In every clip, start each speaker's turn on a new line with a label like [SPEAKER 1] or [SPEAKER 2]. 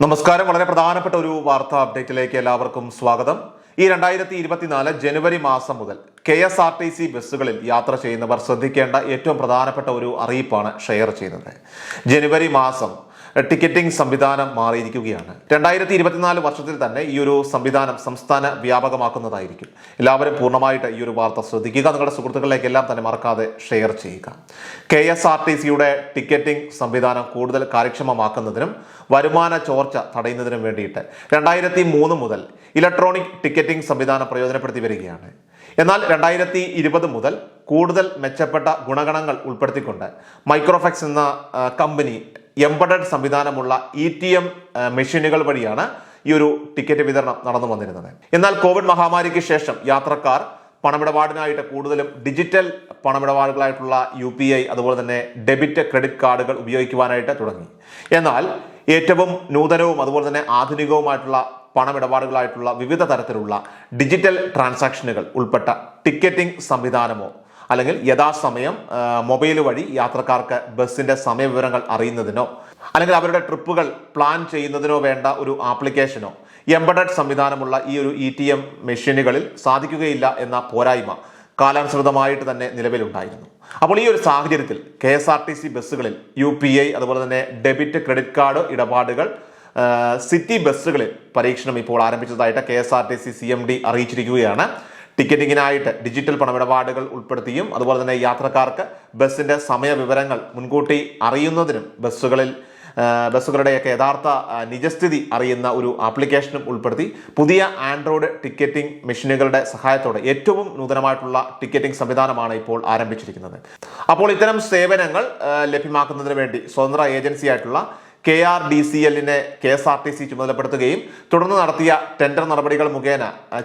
[SPEAKER 1] നമസ്കാരം. വളരെ പ്രധാനപ്പെട്ട ഒരു വാർത്താ അപ്ഡേറ്റിലേക്ക് എല്ലാവർക്കും സ്വാഗതം. ഈ രണ്ടായിരത്തി ഇരുപത്തിനാല് ജനുവരി മാസം മുതൽ K S R T C ബസ്സുകളിൽ യാത്ര ചെയ്യുന്നവർ ശ്രദ്ധിക്കേണ്ട ഏറ്റവും പ്രധാനപ്പെട്ട ഒരു അറിയിപ്പാണ് ഷെയർ ചെയ്യുന്നത്. ജനുവരി മാസം ടിക്കറ്റിംഗ് സംവിധാനം മാറിയിരിക്കുകയാണ്. രണ്ടായിരത്തി ഇരുപത്തിനാല് വർഷത്തിൽ തന്നെ ഈ ഒരു സംവിധാനം സംസ്ഥാന വ്യാപകമാക്കുന്നതായിരിക്കും. എല്ലാവരും പൂർണമായിട്ട് ഈ ഒരു വാർത്ത ശ്രദ്ധിക്കുക. നിങ്ങളുടെ സുഹൃത്തുക്കളിലേക്കെല്ലാം തന്നെ മറക്കാതെ ഷെയർ ചെയ്യുക. കെ എസ് ആർ ടി സിയുടെ ടിക്കറ്റിംഗ് സംവിധാനം കൂടുതൽ കാര്യക്ഷമമാക്കുന്നതിനും വരുമാന ചോർച്ച തടയുന്നതിനും വേണ്ടിയിട്ട് രണ്ടായിരത്തി മൂന്ന് മുതൽ ഇലക്ട്രോണിക് ടിക്കറ്റിംഗ് സംവിധാനം പ്രയോജനപ്പെടുത്തി വരികയാണ്. എന്നാൽ രണ്ടായിരത്തി ഇരുപത് മുതൽ കൂടുതൽ മെച്ചപ്പെട്ട ഗുണഗണങ്ങൾ ഉൾപ്പെടുത്തിക്കൊണ്ട് മൈക്രോഫെക്സ് എന്ന കമ്പനി എംബഡഡ് സംവിധാനമുള്ള ഇ ടി എം മെഷീനുകൾ വഴിയാണ് ഈ ഒരു ടിക്കറ്റ് വിതരണം നടന്നു വന്നിരുന്നത്. എന്നാൽ കോവിഡ് മഹാമാരിക്ക് ശേഷം യാത്രക്കാർ പണമിടപാടിനായിട്ട് കൂടുതലും ഡിജിറ്റൽ പണമിടപാടുകളായിട്ടുള്ള യു പി ഐ അതുപോലെ തന്നെ ഡെബിറ്റ് ക്രെഡിറ്റ് കാർഡുകൾ ഉപയോഗിക്കുവാനായിട്ട് തുടങ്ങി. എന്നാൽ ഏറ്റവും നൂതനവും അതുപോലെ തന്നെ ആധുനികവുമായിട്ടുള്ള പണമിടപാടുകളായിട്ടുള്ള വിവിധ തരത്തിലുള്ള ഡിജിറ്റൽ ട്രാൻസാക്ഷനുകൾ ഉൾപ്പെട്ട ടിക്കറ്റിംഗ് സംവിധാനമോ അല്ലെങ്കിൽ യഥാസമയം മൊബൈൽ വഴി യാത്രക്കാർക്ക് ബസ്സിന്റെ സമയവിവരങ്ങൾ അറിയുന്നതിനോ അല്ലെങ്കിൽ അവരുടെ ട്രിപ്പുകൾ പ്ലാൻ ചെയ്യുന്നതിനോ വേണ്ട ഒരു ആപ്ലിക്കേഷനോ എംബഡഡ് സംവിധാനമുള്ള ഈ ഒരു ഇ ടി എം മെഷീനുകളിൽ സാധിക്കുകയില്ല എന്ന പോരായ്മ കാലാനുസൃതമായിട്ട് തന്നെ നിലവിലുണ്ടായിരുന്നു. അപ്പോൾ ഈ ഒരു സാഹചര്യത്തിൽ K S R T C ബസ്സുകളിൽ യു പി ഐ അതുപോലെ തന്നെ ഡെബിറ്റ് ക്രെഡിറ്റ് കാർഡ് ഇടപാടുകൾ സിറ്റി ബസ്സുകളിൽ പരീക്ഷണം ഇപ്പോൾ ആരംഭിച്ചതായിട്ട് K S R T C C M D അറിയിച്ചിരിക്കുകയാണ്. ടിക്കറ്റിങ്ങിനായിട്ട് ഡിജിറ്റൽ പണമിടപാടുകൾ ഉൾപ്പെടുത്തിയും അതുപോലെ തന്നെ യാത്രക്കാർക്ക് ബസ്സിന്റെ സമയവിവരങ്ങൾ മുൻകൂട്ടി അറിയുന്നതിനും ബസ്സുകളിൽ ബസ്സുകളുടെയൊക്കെ യഥാർത്ഥ നിജസ്ഥിതി അറിയുന്ന ഒരു ആപ്ലിക്കേഷനും ഉൾപ്പെടുത്തി പുതിയ ആൻഡ്രോയിഡ് ടിക്കറ്റിംഗ് മെഷീനുകളുടെ സഹായത്തോടെ ഏറ്റവും നൂതനമായിട്ടുള്ള ടിക്കറ്റിംഗ് സംവിധാനമാണ് ഇപ്പോൾ ആരംഭിച്ചിരിക്കുന്നത്. അപ്പോൾ ഇത്തരം സേവനങ്ങൾ ലഭ്യമാക്കുന്നതിന് വേണ്ടി സ്വതന്ത്ര ഏജൻസിയായിട്ടുള്ള K R D C എല്ലിനെ K S R T C ചുമതലപ്പെടുത്തുകയും തുടർന്ന് നടത്തിയ ടെൻഡർ നടപടികൾ മുഖേന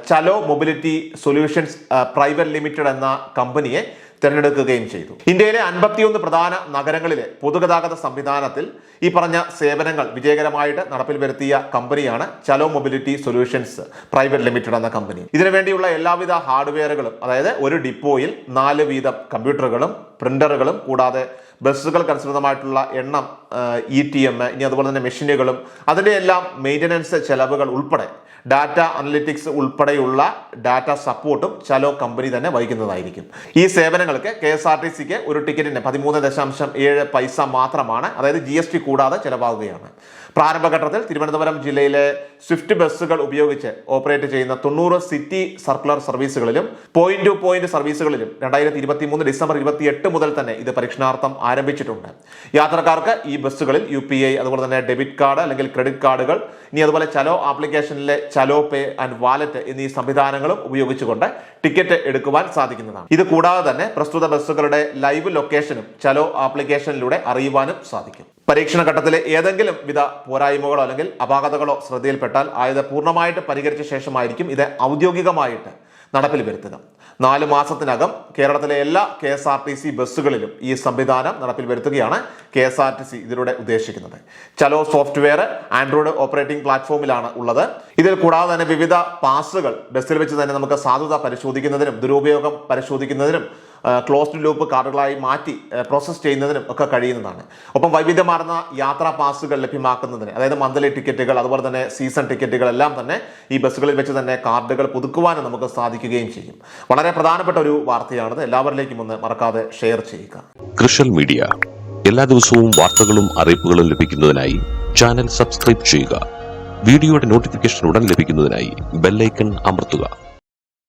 [SPEAKER 1] Chalo mobility solutions private limited എന്ന കമ്പനിയെ തിരഞ്ഞെടുക്കുകയും ചെയ്തു. ഇന്ത്യയിലെ അൻപത്തിയൊന്ന് പ്രധാന നഗരങ്ങളിലെ പൊതുഗതാഗത സംവിധാനത്തിൽ ഈ പറഞ്ഞ സേവനങ്ങൾ വിജയകരമായിട്ട് നടപ്പിൽ വരുത്തിയ കമ്പനിയാണ് Chalo mobility solutions private limited എന്ന കമ്പനി. ഇതിനുവേണ്ടിയുള്ള എല്ലാവിധ ഹാർഡ്വെയറുകളും അതായത് ഒരു ഡിപ്പോയിൽ നാല് വീതം കമ്പ്യൂട്ടറുകളും പ്രിന്ററുകളും കൂടാതെ ബസ്സുകൾക്കനുസൃതമായിട്ടുള്ള എണ്ണം ഇ ടി എം ഇനി അതുപോലെ തന്നെ മെഷീനുകളും അതിന്റെ എല്ലാം മെയിന്റനൻസ് ചെലവുകൾ ഉൾപ്പെടെ ഡാറ്റ അനലിറ്റിക്സ് ഉൾപ്പെടെയുള്ള ഡാറ്റ സപ്പോർട്ടും ചലോ കമ്പനി തന്നെ വഹിക്കുന്നതായിരിക്കും. ഈ സേവനങ്ങൾക്ക് കെ എസ് ആർ ടി സിക്ക് ഒരു ടിക്കറ്റിന് പതിമൂന്ന് ദശാംശം ഏഴ് പൈസ മാത്രമാണ് അതായത് ജി എസ് ടി കൂടാതെ ചെലവാകുകയാണ്. പ്രാരംഭഘട്ടത്തിൽ തിരുവനന്തപുരം ജില്ലയിലെ സ്വിഫ്റ്റ് ബസ്സുകൾ ഉപയോഗിച്ച് ഓപ്പറേറ്റ് ചെയ്യുന്ന തൊണ്ണൂറ് സിറ്റി സർക്കുലർ സർവീസുകളിലും പോയിന്റ് ടു പോയിന്റ് സർവീസുകളിലും രണ്ടായിരത്തി ഇരുപത്തി മൂന്ന് ഡിസംബർ ഇരുപത്തി എട്ട് മുതൽ തന്നെ ഇത് പരീക്ഷണാർത്ഥം ആരംഭിച്ചിട്ടുണ്ട്. യാത്രക്കാർക്ക് ഈ ബസ്സുകളിൽ യു പി ഐ അതുപോലെ തന്നെ ഡെബിറ്റ് കാർഡ് അല്ലെങ്കിൽ ക്രെഡിറ്റ് കാർഡുകൾ ഇനി അതുപോലെ ചലോ ആപ്ലിക്കേഷനിലെ ചലോ പേ ആൻഡ് വാലറ്റ് എന്നീ സംവിധാനങ്ങളും ഉപയോഗിച്ചുകൊണ്ട് ടിക്കറ്റ് എടുക്കുവാൻ സാധിക്കുന്നതാണ്. ഇത് കൂടാതെ തന്നെ പ്രസ്തുത ബസ്സുകളുടെ ലൈവ് ലൊക്കേഷനും ചലോ ആപ്ലിക്കേഷനിലൂടെ അറിയുവാനും സാധിക്കും. പരീക്ഷണ ഘട്ടത്തിലെ ഏതെങ്കിലും വിധ പോരായ്മകളോ അല്ലെങ്കിൽ അപാകതകളോ ശ്രദ്ധയിൽപ്പെട്ടാൽ ആയത് പൂർണമായിട്ട് പരിഹരിച്ച ശേഷമായിരിക്കും ഇത് ഔദ്യോഗികമായിട്ട് നടപ്പിൽ വരുത്തുക. നാല് മാസത്തിനകം കേരളത്തിലെ എല്ലാ K S R T C ബസ്സുകളിലും ഈ സംവിധാനം നടപ്പിൽ വരുത്തുകയാണ് K S R T C ഇതിലൂടെ ഉദ്ദേശിക്കുന്നത്. ചലോ സോഫ്റ്റ്വെയർ ആൻഡ്രോയിഡ് ഓപ്പറേറ്റിംഗ് പ്ലാറ്റ്ഫോമിലാണ് ഉള്ളത്. ഇതിൽ കൂടാതെ തന്നെ വിവിധ പാസുകൾ ബസ്സിൽ വെച്ച് തന്നെ നമുക്ക് സാധുത പരിശോധിക്കുന്നതിനും ദുരുപയോഗം പരിശോധിക്കുന്നതിനും ക്ലോസ്ഡ് ലൂപ്പ് കാർഡുകളായി മാറ്റി പ്രോസസ്സ് ചെയ്യുന്നതിനും ഒക്കെ കഴിയുന്നതാണ്. ഒപ്പം വൈവിധ്യമാർന്ന യാത്രാ പാസുകൾ ലഭ്യമാക്കുന്നതിന് അതായത് മന്ത്ലി ടിക്കറ്റുകൾ അതുപോലെ തന്നെ സീസൺ ടിക്കറ്റുകൾ എല്ലാം തന്നെ ഈ ബസ്സുകളിൽ വെച്ച് തന്നെ കാർഡുകൾ പുതുക്കുവാനും നമുക്ക് സാധിക്കുകയും ചെയ്യും. വളരെ പ്രധാനപ്പെട്ട ഒരു വാർത്തയാണിത്. എല്ലാവരിലേക്കും ഒന്ന് മറക്കാതെ ഷെയർ ചെയ്യുക.
[SPEAKER 2] കൃഷൽ മീഡിയ. എല്ലാ ദിവസവും വാർത്തകളും അറിയിപ്പുകളും ലഭിക്കുന്നതിനായി ചാനൽ സബ്സ്ക്രൈബ് ചെയ്യുക. വീഡിയോയുടെ നോട്ടിഫിക്കേഷൻ ഉടൻ ലഭിക്കുന്നതിനായി ബെല്ലൈക്കൺ അമർത്തുക.